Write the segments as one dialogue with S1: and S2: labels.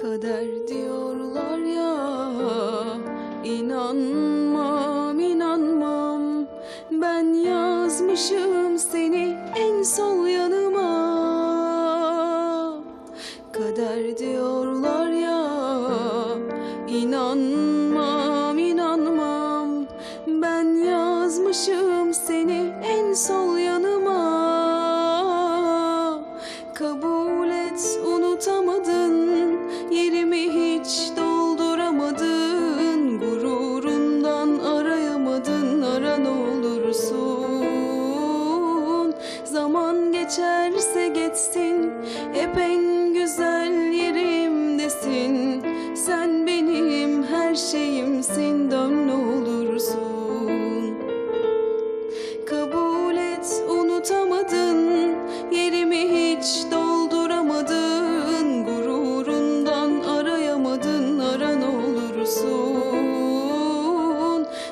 S1: Kader diyorlar ya inanmam inanmam. Ben yazmışım seni en sol yanıma. Kader diyor geçsin Hep en güzel yerimdesin. Sen benim her şeyimsin. Dön ne olursun. Kabul et unutamadın. Yerimi hiç dolduramadın. Gururundan arayamadın. Ara ne olursun.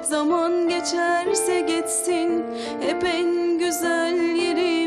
S1: Zaman geçerse geçsin. Hep en güzel yerimdesin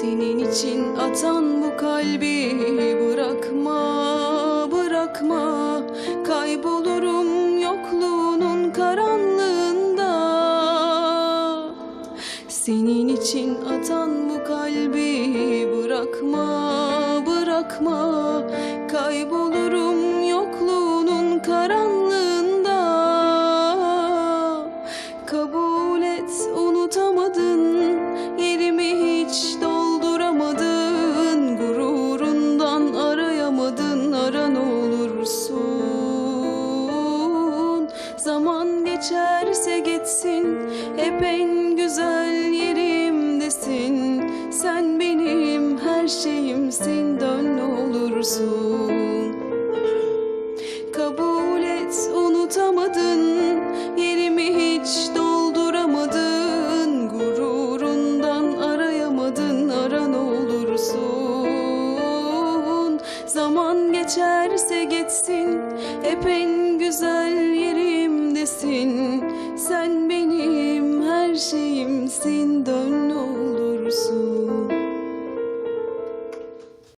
S1: Senin için atan bu kalbi bırakma, bırakma. Kaybolurum yokluğunun karanlığında. Senin için atan bu kalbi bırakma, bırakma. Kaybolurum yokluğunun karanlığında. Kabul et unutamadın Zaman geçerse geçsin Hep en güzel yerimdesin. Sen benim her şeyimsin Dön ne olursun. Kabul et unutamadın Yerimi hiç dolduramadın. Gururundan arayamadın Ara ne olursun. Zaman geçerse geçsin Hep en şeyimsin olursun